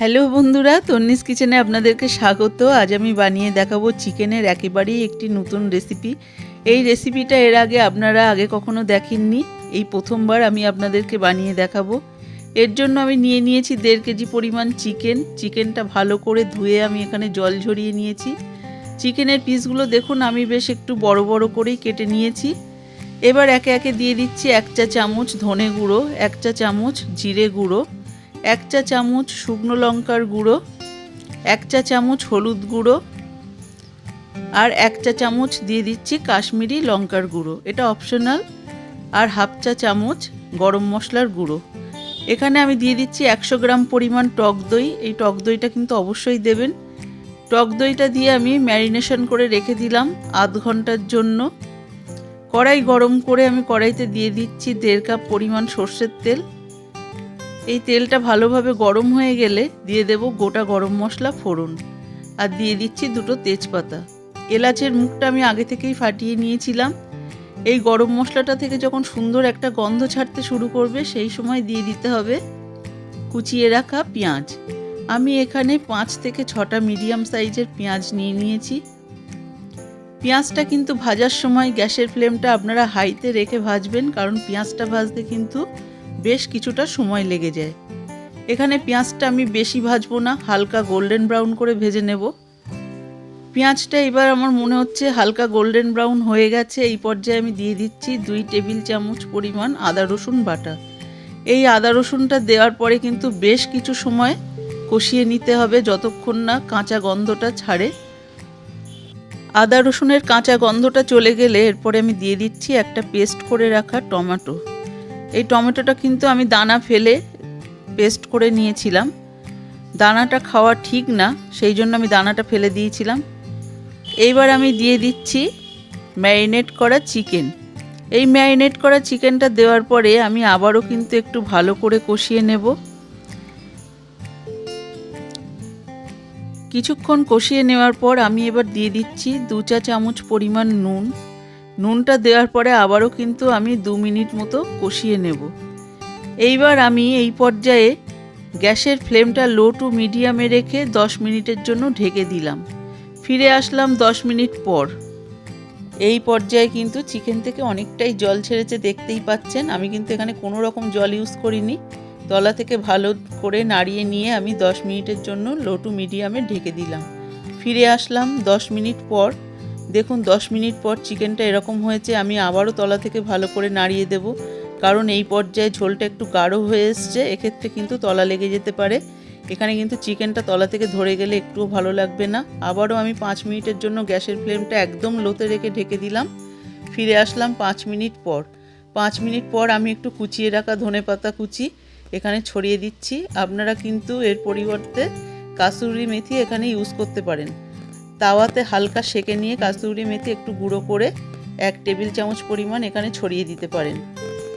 Hello বন্ধুরা, তন্নিস কিচেনে আপনাদেরকে স্বাগত। আজ আমি বানিয়ে দেখাবো চিকেনের একেবারেই একটি নতুন রেসিপি। এই রেসিপিটা এর আগে আপনারা আগে কখনো দেখেননি, এই প্রথমবার আমি আপনাদেরকে বানিয়ে দেখাবো। এর জন্য আমি নিয়ে নিয়েছি দেড় কেজি পরিমাণ চিকেন। চিকেনটা ভালো করে ধুয়ে আমি এখানে জল ঝরিয়ে নিয়েছি। চিকেনের পিসগুলো দেখুন, আমি বেশ একটু বড় বড় করেই কেটে নিয়েছি। এবার একে একে দিয়ে দিচ্ছি এক চা চামচ ধনে গুঁড়ো, এক চা চামচ জিরে গুঁড়ো। এক চা চামচ শুকনো লঙ্কার গুঁড়ো, এক চা চামচ হলুদ গুঁড়ো আর এক চা চামচ দিয়ে দিচ্ছি কাশ্মীরি লঙ্কার গুঁড়ো। এটা অপশনাল আর হাফ চা চামচ গরম মশলার গুঁড়ো। এখানে আমি দিয়ে দিচ্ছি একশো গ্রাম পরিমাণ টক দই। এই টক দইটা কিন্তু অবশ্যই দেবেন। টক দইটা দিয়ে আমি ম্যারিনেশন করে রেখে দিলাম আধ ঘণ্টার জন্য। কড়াই গরম করে আমি কড়াইতে দিয়ে দিচ্ছি দেড় কাপ পরিমাণ সর্ষের তেল। এই তেলটা ভালোভাবে গরম হয়ে গেলে দিয়ে দেব গোটা গরম মশলা ফোড়ন। আর দিয়ে দিচ্ছি দুটো তেজপাতা। এলাচের মুখটা আমি আগে থেকেই ফাটিয়ে নিয়েছিলাম। এই গরম মশলাটা থেকে যখন সুন্দর একটা গন্ধ ছাড়তে শুরু করবে, সেই সময় দিয়ে দিতে হবে কুচিয়ে রাখা পেঁয়াজ। আমি এখানে পাঁচ থেকে ছটা মিডিয়াম সাইজের পেঁয়াজ নিয়ে নিয়েছি। পেঁয়াজটা কিন্তু ভাজার সময় গ্যাসের ফ্লেমটা আপনারা হাইতে রেখে ভাজবেন, কারণ পেঁয়াজটা ভাজতে কিন্তু বেশ কিছুটা সময় লেগে যায়। এখানে পেঁয়াজটা আমি বেশি ভাজবো না, হালকা গোল্ডেন ব্রাউন করে ভেজে নেব। পেঁয়াজটা এবার আমার মনে হচ্ছে হালকা গোল্ডেন ব্রাউন হয়ে গেছে, এই পর্যায়ে আমি দিয়ে দিচ্ছি দুই টেবিল চামচ পরিমাণ আদা রসুন বাটা। এই আদা রসুনটা দেওয়ার পরে কিন্তু বেশ কিছু সময় কষিয়ে নিতে হবে যতক্ষণ না কাঁচা গন্ধটা ছাড়ে। আদা রসুনের কাঁচা গন্ধটা চলে গেলে এরপরে আমি দিয়ে দিচ্ছি একটা পেস্ট করে রাখা টমেটো। এই টমেটোটা কিন্তু আমি দানা ফেলে পেস্ট করে নিয়েছিলাম। দানাটা খাওয়া ঠিক না, সেই জন্য আমি দানাটা ফেলে দিয়েছিলাম। এইবার আমি দিয়ে দিচ্ছি ম্যারিনেট করা চিকেন। এই ম্যারিনেট করা চিকেনটা দেওয়ার পরে আমি আবারও কিন্তু একটু ভালো করে কষিয়ে নেব। কিছুক্ষণ কষিয়ে নেওয়ার পর আমি এবার দিয়ে দিচ্ছি দু চা চামচ পরিমাণ নুন। নুনটা দেওয়ার পরে আবারও কিন্তু আমি দু মিনিট মতো কষিয়ে নেব। এইবার আমি এই পর্যায়ে গ্যাসের ফ্লেমটা লো টু মিডিয়ামে রেখে দশ মিনিটের জন্য ঢেকে দিলাম। ফিরে আসলাম দশ মিনিট পর। এই পর্যায়ে কিন্তু চিকেন থেকে অনেকটাই জল ছেড়েছে, দেখতেই পাচ্ছেন। আমি কিন্তু এখানে কোনো রকম জল ইউজ করিনি। তলা থেকে ভালো করে নাড়িয়ে নিয়ে আমি দশ মিনিটের জন্য লো টু মিডিয়ামে ঢেকে দিলাম। ফিরে আসলাম দশ মিনিট পর। দেখুন, দশ মিনিট পর চিকেনটা এরকম হয়েছে, আমি আবারও তলা থেকে ভালো করে নাড়িয়ে দেব। কারণ এই পর্যায়ে ঝোলটা একটু গাঢ় হয়ে এসছে, এক্ষেত্রে কিন্তু তলা লেগে যেতে পারে। এখানে কিন্তু চিকেনটা তলা থেকে ধরে গেলে একটুও ভালো লাগবে না। আবারও আমি পাঁচ মিনিটের জন্য গ্যাসের ফ্লেমটা একদম লোতে রেখে ঢেকে দিলাম। ফিরে আসলাম পাঁচ মিনিট পর। পাঁচ মিনিট পর আমি একটু কুচিয়ে রাখা ধনে পাতা কুচি এখানে ছড়িয়ে দিচ্ছি। আপনারা কিন্তু এর পরিবর্তে কাসুরি মেথি এখানে ইউজ করতে পারেন। তাওয়াতে হালকা সেকে নিয়ে কাসুরি মেথি একটু গুঁড়ো করে এক টেবিল চামচ পরিমাণ এখানে ছড়িয়ে দিতে পারেন।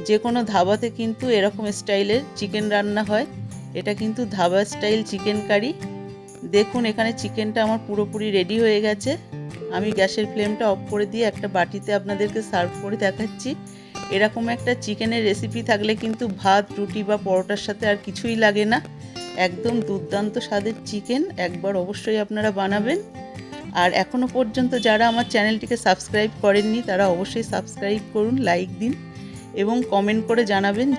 যে কোনো ধাবাতে কিন্তু এরকম স্টাইলের চিকেন রান্না হয়। এটা কিন্তু ধাবা স্টাইল চিকেন কারি। দেখুন, এখানে চিকেনটা আমার পুরোপুরি রেডি হয়ে গেছে। আমি গ্যাসের ফ্লেমটা অফ করে দিয়ে একটা বাটিতে আপনাদেরকে সার্ভ করে দেখাচ্ছি। এরকম একটা চিকেনের রেসিপি থাকলে কিন্তু ভাত, রুটি বা পরোটার সাথে আর কিছুই লাগে না। একদম দুর্দান্ত স্বাদের চিকেন। একবার অবশ্যই আপনারা বানাবেন। আর এখনও পর্যন্ত যারা আমার চ্যানেলটিকে সাবস্ক্রাইব করেননি, তারা অবশ্যই সাবস্ক্রাইব করুন, লাইক দিন এবং কমেন্ট করে জানাবেন